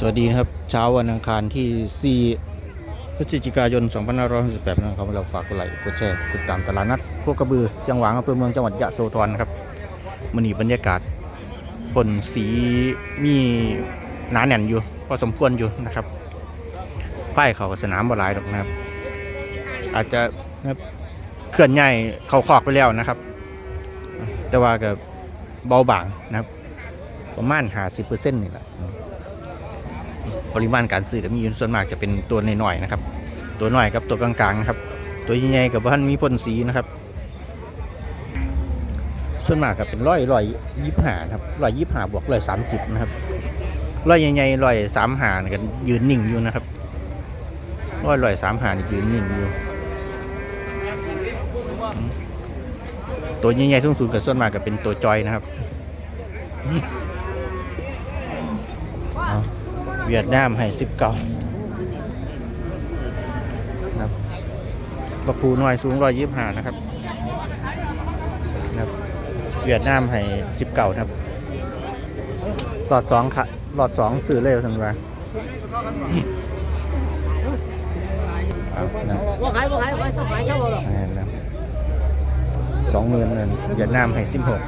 สวัสดีนะครับ เช้าวันอังคารที่ 4 พฤศจิกายน 2568นะครับเราฝากกดไลค์กดแชร์กดติดตามตลาดนัดโคกระบือเสียงหวางอำเภอเมืองจังหวัดยะโสธรนะครับมันนีบรรยากาศฝนสีมีหนาแน่นอยู่พอสมควรอยู่นะครับป้ายเขาสนามบอลายดอกนะครับ อาจจะนะเคลื่อนย้ายเขาคอกไปแล้วนะครับ แต่ว่าก็เบาบางนะครับ ประมาณ50%นี่แหละ ปริมาณการซื้อก็มีอยู่ส่วนมากจะเป็นตัวน้อยๆนะครับ ตัวน้อยกับตัวกลางๆนะครับ ตัวใหญ่ๆกับบ้านมีพ่นสีนะครับ ส่วนมากก็เป็นร้อยร้อยยี่ห้าครับร้อยยี่ห้าบวกร้อยสามสิบนะครับร้อยใหญ่ๆร้อยสามหานกันยืนนิ่งอยู่นะครับร้อยร้อยสามหานี่ยืนนิ่งอยู่ ตัวใหญ่ๆสูงๆกับส่วนมากก็เป็นตัวจอยนะครับอืมเอา เวียดนามให้สิบเก้าครับกระพูน้อยสูงร้อยยี่สิบห้านะครับครับ เวียดนามให้สิบเก้าครับ หลอดสองค่ะหลอดสองสื่อเร็วสันวาเอานะว่าขายว่าขายว่าสบายเจ้าหรอกนั่นนะสองหมื่นนั่นเวียดนามให้สิบหก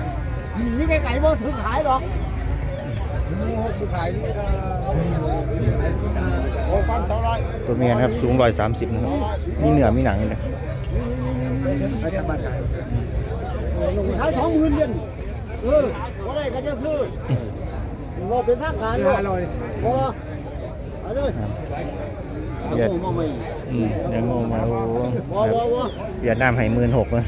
นี่ไก่ไก่บ่ถึงขายหรอก ตัวเมียนะครับสูงร้อยสามสิบนะครับมีเนื้อมีหนังเลยนะขายสองหมื่นเยนเออว่าได้ก็จะซื้อว่าเป็นทางการด้วยพอเอาเลยเวียดโอ้มาไม่อืมเดี๋ยวงงมาโอ้โหว่าครับว่าว่าเวียดนามให้หมื่นหกเลย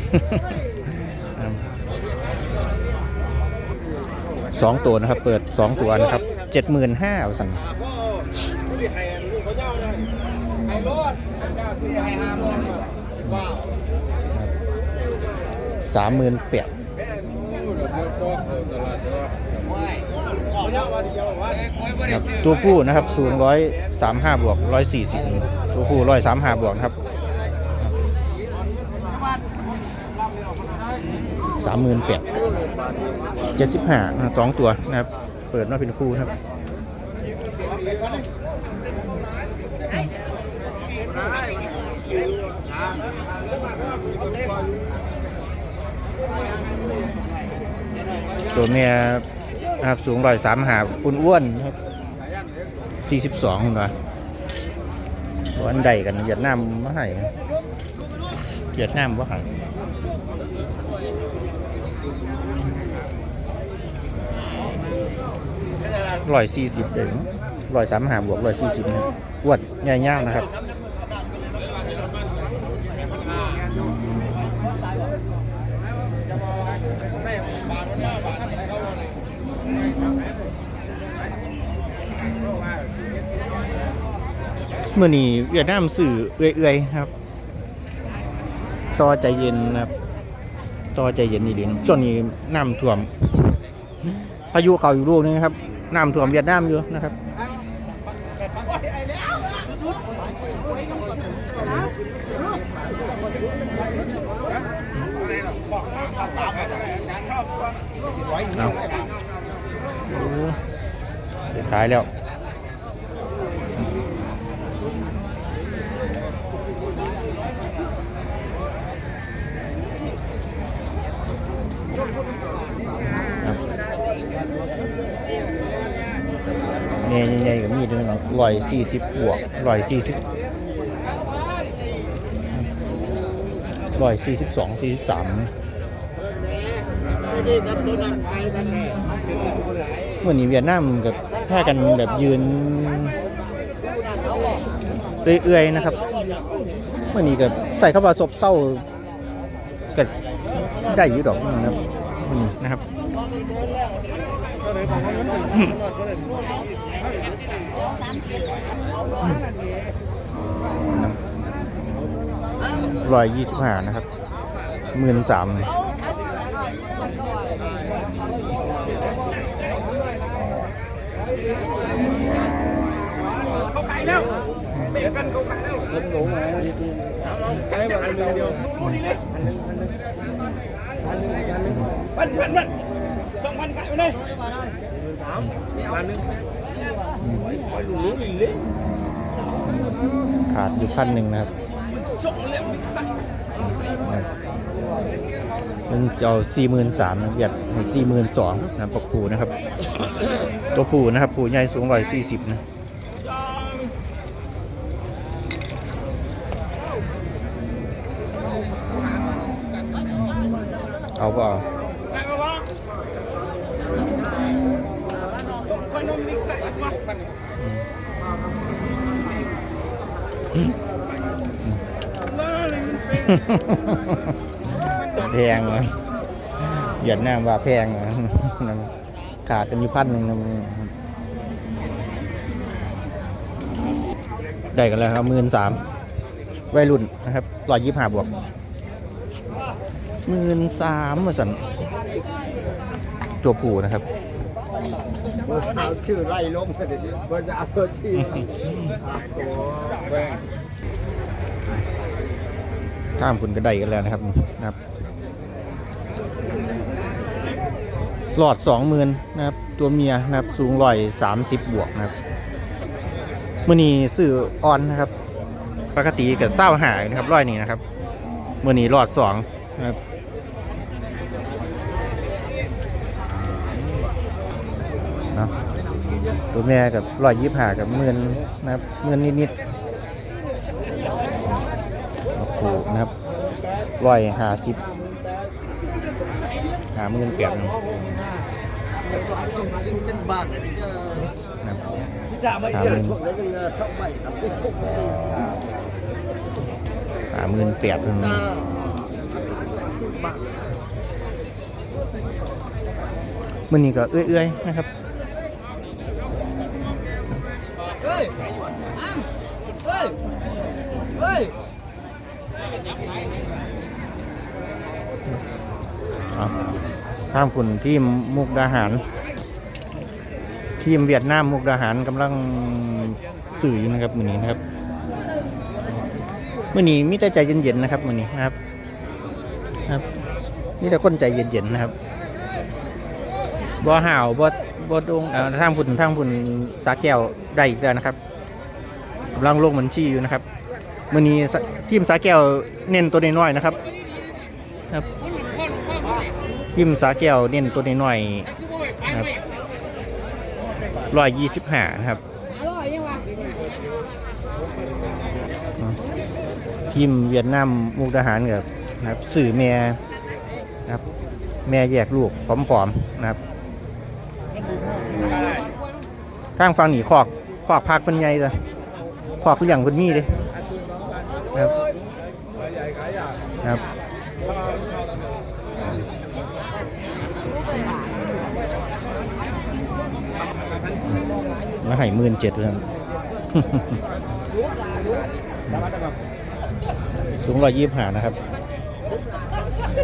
สองตัวนะครับ เปิดสองตัวนะครับเจ็ดหมื่นห้าสั่งสามหมื่นแปดตัวผู้นะครับสูงร้อยสามห้าบวกร้อยสี่สิบตัวผู้ร้อยสามห้าบวกนะครับ สามหมื่นแปดเจ็ดสิบห้าสองตัวนะครับ เปิดมาเป็นคู่นะครับตัวเมียนะครับสูงร้อยสามหาอ้วนอ้วนครับสี่สิบสองคุณวะวันใดกันเวียดนามมาให้เวียดนามว่าให้ ร้อยสี่สิบเองร้อยสามหาบวกร้อยสี่สิบนะอวดใหญ่ย่างนะครับเมื่อนี้เวียดนามสื่อเอื่อยๆครับ ต่อใจเย็นนะครับ ต่อใจเย็นนี่เลินช่วงนี้น้ำท่วม พายุเขาอยู่ลูกนึงนะครับน้ำท่วมเวียดนามอยู่นะครับเอาสุดท้ายแล้ว เนี่ยใหญ่ๆกับมีดด้วยเนาะร้อยสี่สิบบวกร้อยสี่สิบร้อยสี่สิบสองสี่สิบสามเมื่อนี้เวียดนามกับแพ้กันแบบยืนเอื่อยๆนะครับเมื่อนี้กับใส่เข้ามาซบเศร้าก็ได้อยู่ดอกนะครับมื้อนี้นะครับ ร้อยยี่สิบห้านะครับหมื่นสามเขาไก่แล้วเบรกกันเขาไก่แล้วหลงมาไก่แบบอันเดียวรู้นี่เลยพันพันพัน สองพันขายไปเลยสามมีอันนึงขาดอยู่พันหนึ่งนะครับนะครับมันจะเอาสี่หมื่นสามนะเวียดให้สี่หมื่นสองนะปกผูนะครับ ตัวผูนะครับผูใหญ่สูงร้อยสี่สิบนะเอาเปล่า แพงนะเหยียดหน้าว่าแพงนะขาดกันอยู่พันหนึ่งนะได้กันแล้วครับหมื่นสามวัยรุ่นนะครับร้อยยี่สิบห้าบวกหมื่นสามมาสั่นตัวผูนะครับ เบอาชื่อไล่ลงเสด็จเบอร์สาวเอร์ชื่อข้ามคุณก็ได้กันแล้วนะครับนะครับหลอดสองหมื่นนะครับ ตัวเมียนะครับ สูงร้อยสามสิบบวกนะครับมื่อนี้ซื้อออนนะครับ ปกติกับเศร้าหายนะครับร้อยนี้นะครับมื่อนี้หลอดสองนะครับเนาะ ตัวแม่กับร้อยยี่ห้ากับหมื่นนะครับหมื่นนิดๆถูกนะครับร้อยห้าสิบหาหมื่นแปดหานนี่ก็นะครับจะไม่เจอช่นหาหมื่นแปดหนึ่งมื่อนี้ก็เอื้อยๆนะครับ เฮ้ย เฮ้ยเฮ้ยเอาทางฝุ่นทีมมุกดาหาร ทีมเวียดนามมุกดาหารกำลังสื่ออยู่นะครับมื่อนี้นะครับมื่อนี้มีแต่ใจเย็นๆนะครับมื่อนี้นะครับ ครับมีแต่คนใจเย็นๆนะครับบ่ห่าวบ่ บ่ดงเอ่อทางฝุ่นทางฝุ่นสาแก้วได้อีกแล้วนะครับกำลังลงบัญชีอยู่นะครับมื่อนี้สทีมสาแก้วเน้นตัวน้อยๆนะครับครับทิมสาแก้วเน้นตัวน้อยๆนะครับร้อยยี่สิบห้านะครับทีมเวียดนามมุกดาหารกับนะครับสื่อแม่นะครับแม่แยกลูกผอมๆนะครับ ข้างฟังหนีคอกคอกพักเป็นไงจ้ะคอกคือย่างคนมีเลยนะครับนะครับมาให้หมื่นเจ็ดเท่านั้นสูงร้อยยี่สิบห้านะครับ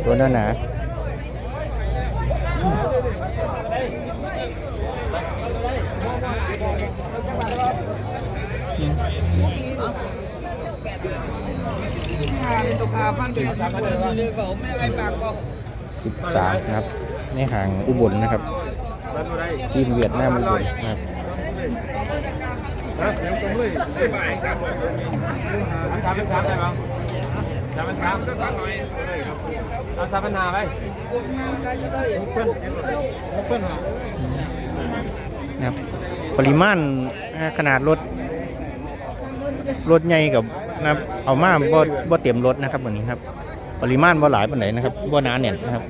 ตัวหน้าหนา สักคนเลยเปล่าไม่ไอ้ปากก็สิบสามนะครับ ในห่างอุบลนะครับ ทีมเวียดนามอุบลนะครับสามเป็นสามได้บ้างสามเป็นสามก็สักหน่อยเอาสามเป็นนาไปเพื่อนเพื่อนนะครับ ปริมาณขนาดรถ รถใหญ่กับนะเอามาบ่บ่เต็มรถนะครับวันนี้ครับ ปริมาณบ่หลายปานไหนนะครับบ่หนาแน่นนะครับ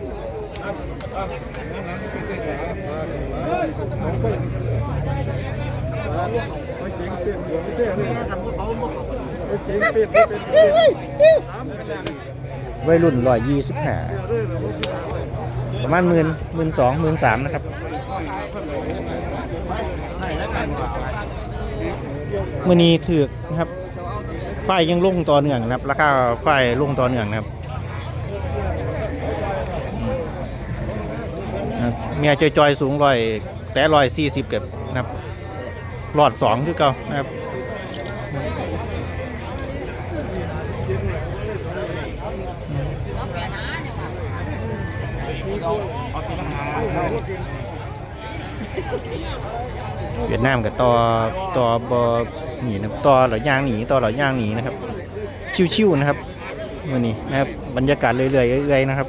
วัยรุ่นร้อยยี่สิบห้าประมาณหมื่นหมื่นสองหมื่นสามนะครับ มื่อนี้ถือกนะครับควายยังลงต่อเนื่องนะครับ ราคาควายลงต่อเนื่องนะครับเมียจอยๆสูงร้อยแต่ร้อยสี่สิบเก็บนะครับหลอดสองคือเก่านะครับเเวียดนามกับต่อต่อบอหนีนะต่อหลอยย่างหนีต่อหลอยย่างหนีนะครับ ชิวๆนะครับมื่อนี้นะครับบรรยากาศเรื่อยๆเรื่อยๆนะครับ